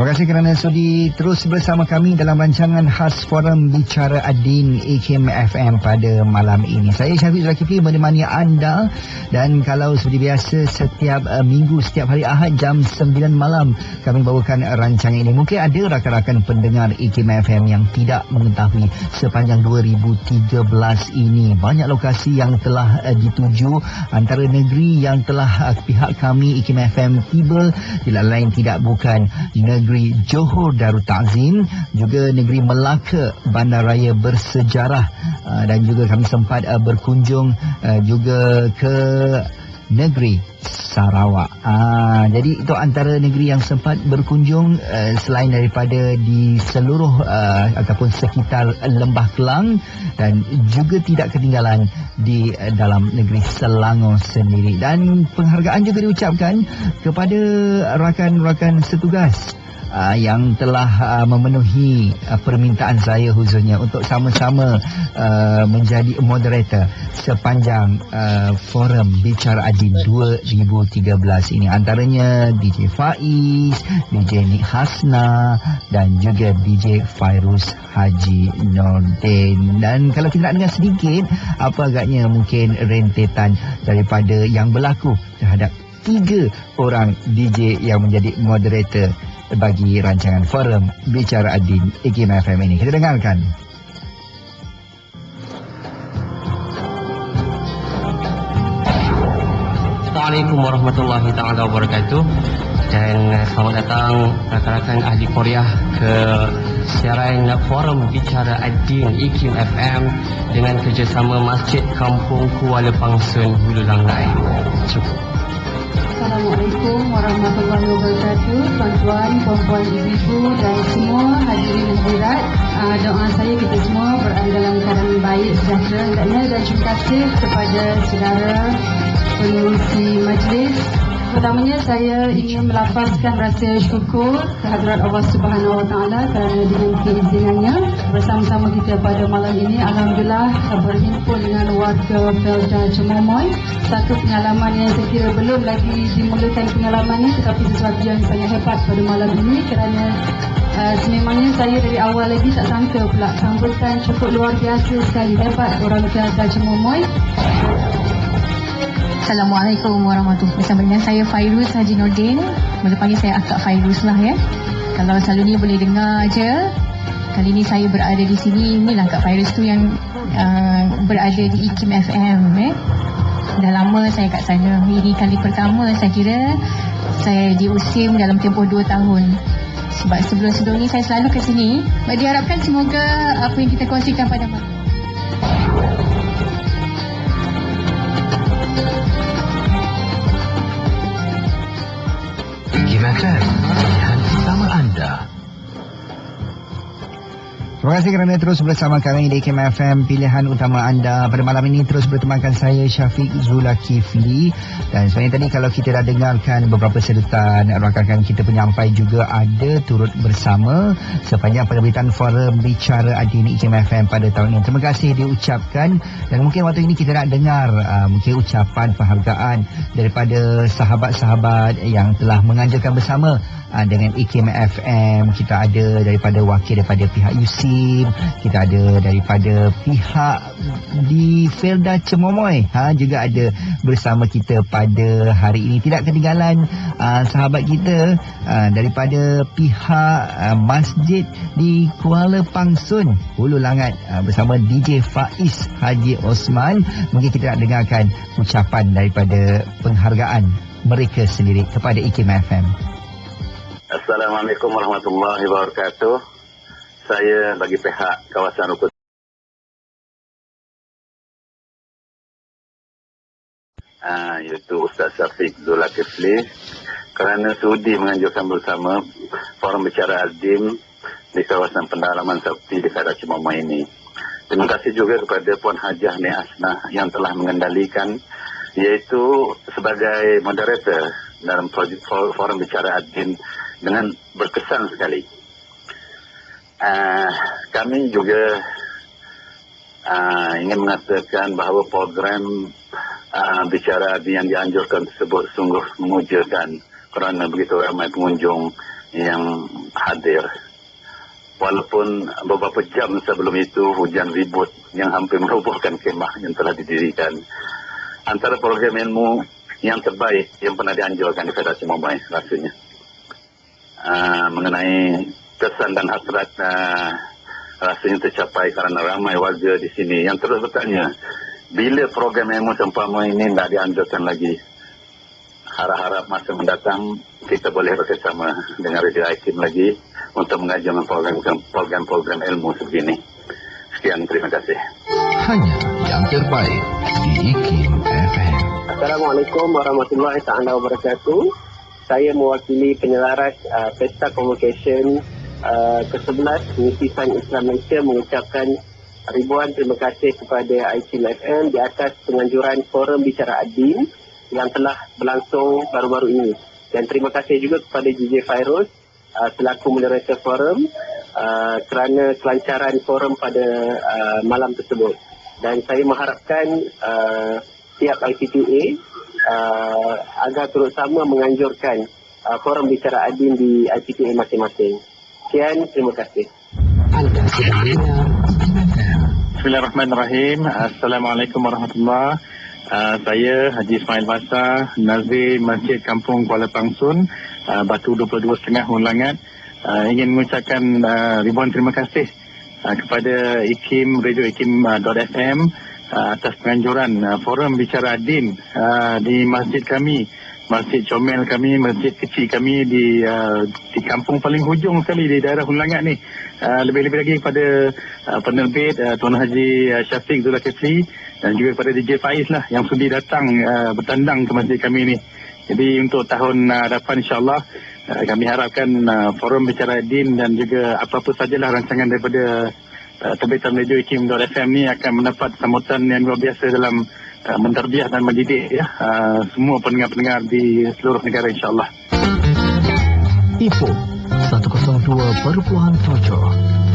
Terima kasih kerana sudi terus bersama kami dalam rancangan khas Forum Bicara Adin AKM FM pada malam ini. Saya Syafiq Zulkifli menemani anda dan kalau seperti biasa setiap uh, minggu, setiap hari Ahad jam 9 malam kami bawakan rancangan ini. Mungkin ada rakan-rakan pendengar AKM FM yang tidak mengetahui sepanjang 2013 ini banyak lokasi yang telah uh, dituju antara negeri yang telah uh, pihak kami AKM FM tiba tidak lain tidak bukan negeri negeri Johor Darul Ta'zim juga negeri Melaka bandaraya bersejarah uh, dan juga kami sempat uh, berkunjung uh, juga ke negeri Sarawak. Ah, jadi itu antara negeri yang sempat berkunjung uh, selain daripada di seluruh uh, ataupun sekitar Lembah Kelang dan juga tidak ketinggalan di uh, dalam negeri Selangor sendiri. Dan penghargaan juga diucapkan kepada rakan-rakan setugas uh, yang telah uh, memenuhi uh, permintaan saya khususnya untuk sama-sama uh, menjadi moderator sepanjang uh, forum Bicara Adin 2013 ini. Antaranya DJ Faiz, DJ Nik Hasna dan juga DJ Fairuz Haji Nordin. Dan kalau kita nak dengar sedikit apa agaknya mungkin rentetan daripada yang berlaku terhadap tiga orang DJ yang menjadi moderator bagi rancangan forum Bicara Adin IKIM FM ini. Kita dengarkan. Assalamualaikum warahmatullahi taala wabarakatuh dan selamat datang rakan-rakan ahli Korea ke siaran forum bicara Adin IKIM FM dengan kerjasama Masjid Kampung Kuala Pangsun Hulu Langai. Cukup. Assalamualaikum warahmatullahi wabarakatuh. Tuan-tuan, puan-puan, ibu-ibu dan semua hadirin hadirat uh, Doa saya kita semua berada dalam keadaan baik, sejahtera dan terima kasih kepada saudara pengurusi majlis Pertamanya saya ingin melapaskan rasa syukur kehadirat Allah Subhanahu Wa Taala kerana dengan keizinannya bersama-sama kita pada malam ini. Alhamdulillah berhimpun dengan warga Felda Cemomoy. Satu pengalaman yang saya kira belum lagi dimulakan pengalamannya tetapi sesuatu yang sangat hebat pada malam ini kerana Uh, sememangnya saya dari awal lagi tak sangka pula sambutan cukup luar biasa sekali hebat orang Felda Cemomoy Assalamualaikum warahmatullahi wabarakatuh. Bersama dengan saya Fairuz Haji Nordin. Boleh panggil saya Akak Fairuz lah ya. Kalau selalu ni boleh dengar je. Kali ni saya berada di sini. Inilah Kak Fairuz tu yang uh, berada di IKIM FM eh. Dah lama saya kat sana. Ini kali pertama saya kira saya diusim dalam tempoh 2 tahun. Sebab sebelum-sebelum ni saya selalu ke sini. Diharapkan semoga apa yang kita kongsikan pada malam FM, Terima kasih kerana terus bersama kami di KMFM Pilihan Utama Anda Pada malam ini terus bertemankan saya Syafiq Zulakifli. Dan sebenarnya tadi kalau kita dah dengarkan beberapa sedutan Rakan-rakan kita penyampai juga ada turut bersama Sepanjang penerbitan forum Bicara Adini KMFM pada tahun ini. Terima kasih diucapkan. Dan mungkin waktu ini kita nak dengar uh, Mungkin ucapan penghargaan Daripada sahabat-sahabat yang telah menganjurkan bersama uh, Dengan IKM FM Kita ada daripada wakil daripada pihak UC kita ada daripada pihak di Felda Cemomoy. Ha, juga ada bersama kita pada hari ini. Tidak ketinggalan uh, sahabat kita uh, daripada pihak uh, masjid di Kuala Pangsun. Hulu Langat uh, bersama DJ Faiz Haji Osman. Mungkin kita nak dengarkan ucapan daripada penghargaan mereka sendiri kepada IKIM FM Assalamualaikum warahmatullahi wabarakatuh saya bagi pihak kawasan Rukun uh, iaitu Ustaz Syafiq Zulakifli kerana sudi menganjurkan bersama forum bicara Aldim di kawasan pendalaman Sabti di Karachi Mama ini. Terima kasih juga kepada Puan Hajah Ni Asnah yang telah mengendalikan iaitu sebagai moderator dalam forum bicara Aldim dengan berkesan sekali uh, kami juga uh, ingin mengatakan bahawa program uh, bicara yang dianjurkan tersebut sungguh memujakan kerana begitu ramai pengunjung yang hadir. Walaupun beberapa jam sebelum itu hujan ribut yang hampir merobohkan kemah yang telah didirikan. Antara program ilmu yang terbaik yang pernah dianjurkan di Federasi Mumbai rasanya. Uh, mengenai kesan dan hasrat uh, rasanya tercapai kerana ramai warga di sini yang terus bertanya bila program ilmu sempama ini tidak dianjurkan lagi harap-harap masa mendatang kita boleh bekerjasama dengan Radio Hakim lagi untuk mengajukan program-program ilmu sebegini. Sekian, terima kasih. Hanya yang terbaik di IKIM FM. Assalamualaikum warahmatullahi taala wabarakatuh. Saya mewakili penyelaras uh, Pesta Communication uh, ke-11 Universitas Islam Malaysia mengucapkan ribuan terima kasih kepada IKIM FM di atas penganjuran Forum Bicara Adin yang telah berlangsung baru-baru ini. Dan terima kasih juga kepada DJ Fairuz uh, selaku moderator forum uh, kerana kelancaran forum pada uh, malam tersebut. Dan saya mengharapkan uh, tiap ICTA uh, agar terus sama menganjurkan uh, forum bicara adin di ICTA masing-masing. Sekian, terima kasih. Bismillahirrahmanirrahim. Assalamualaikum warahmatullahi Uh, saya Haji Ismail Basa, Nazir Masjid Kampung Kuala Pangsun, uh, Batu 22 setengah Ulangat. Uh, ingin mengucapkan ribuan terima kasih kepada IKIM, Radio IKIM.FM atas penganjuran forum bicara adin uh, di masjid kami masjid comel kami, masjid kecil kami di uh, di kampung paling hujung sekali di daerah Hulangat ni. Uh, lebih-lebih lagi kepada uh, penerbit uh, Tuan Haji uh, Syafiq Zulkifli dan juga kepada DJ Faiz lah yang sudi datang uh, bertandang ke masjid kami ni. Jadi untuk tahun uh, depan insyaAllah uh, kami harapkan uh, forum bicara din dan juga apa-apa sajalah rancangan daripada uh, terbitan radio IKIM.FM ni akan mendapat sambutan yang luar biasa dalam uh, menterbiah dan mendidik ya uh, semua pendengar-pendengar di seluruh negara insyaAllah. Info 102.7